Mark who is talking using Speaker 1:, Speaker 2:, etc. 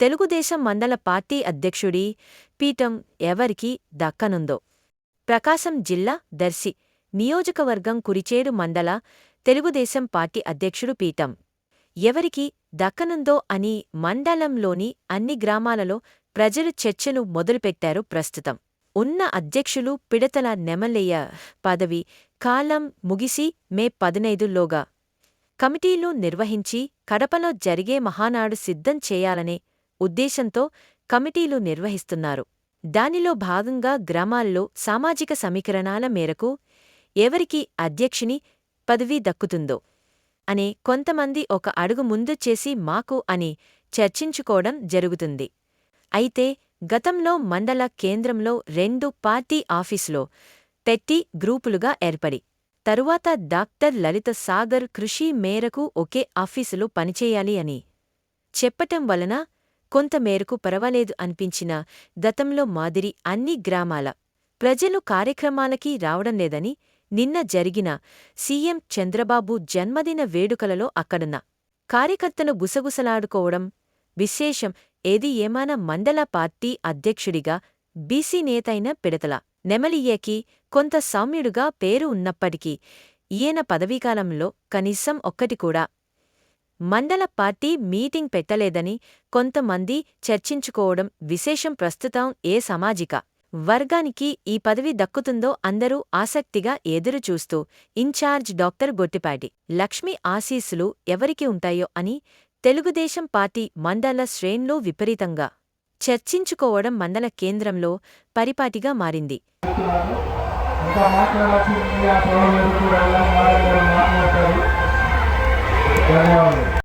Speaker 1: తెలుగుదేశం మండల పార్టీ అధ్యక్షుడి పీఠం ఎవరికి దక్కనుందో. ప్రకాశం జిల్లా దర్శి నియోజకవర్గం కురిచేడు మండల తెలుగుదేశం పార్టీ అధ్యక్షుడు పీఠం. ఎవరికి దక్కనుందో అని మండలంలోని అన్ని గ్రామాలలో ప్రజలు చర్చలు మొదలుపెట్టారు ప్రస్తుతం. ఉన్న అధ్యక్షులు పిడతల నెమలయ్య పదవి కాలం ముగిసి మే పదినైదులోగా కమిటీలు నిర్వహించి కడపలో జరిగే మహానాడు సిద్ధం చేయాలనే ఉద్దేశంతో కమిటీలు నిర్వహిస్తున్నారు. దానిలో భాగంగా గ్రామాల్లో సామాజిక సమీకరణాల మేరకు ఎవరికి అధ్యక్షుని పదవి దక్కుతుందో అనే కొంతమంది ఒక అడుగు ముందు చేసి మాకు అని చర్చించుకోవడం జరుగుతుంది. అయితే గతంలో మండల కేంద్రంలో రెండు పార్టీ ఆఫీసులో పెట్టి గ్రూపులుగా ఏర్పడి తరువాత డాక్టర్ లలిత సాగర్ కృషి మేరకు ఒకే ఆఫీసులో పనిచేయాలి అని చెప్పటం వలన కొంత మేరకు పర్వాలేదు అనిపించిన గతంలో మాదిరి అన్ని గ్రామాల ప్రజలు కార్యక్రమాలకి రావడం లేదని నిన్న జరిగిన సీఎం చంద్రబాబు జన్మదిన వేడుకలలో అక్కడున్న కార్యకర్తలు గుసగుసలాడుకోవడం విశేషం. ఏది ఏమాన మండల పార్టీ అధ్యక్షుడిగా బీసీ నేతైన పిడతల నెమలియ్యకి కొంత సౌమ్యుడుగా పేరు ఉన్నప్పటికీ ఈయన పదవీకాలంలో కనీసం ఒక్కటి కూడా మండల పార్టీ మీటింగ్ పెట్టలేదని కొంతమంది చర్చించుకోవడం విశేషం ప్రస్తుతం ఏ సామాజిక వర్గానికి ఈ పదవి దక్కుతుందో అందరూ ఆసక్తిగా ఎదురుచూస్తూ ఇన్ఛార్జ్ డాక్టర్ గొట్టిపాటి లక్ష్మి ఆశీస్సులు ఎవరికి ఉంటాయో అని తెలుగుదేశం పార్టీ మండల శ్రేణులు విపరీతంగా చర్చించుకోవడం మండల కేంద్రంలో పరిపాటిగా మారింది.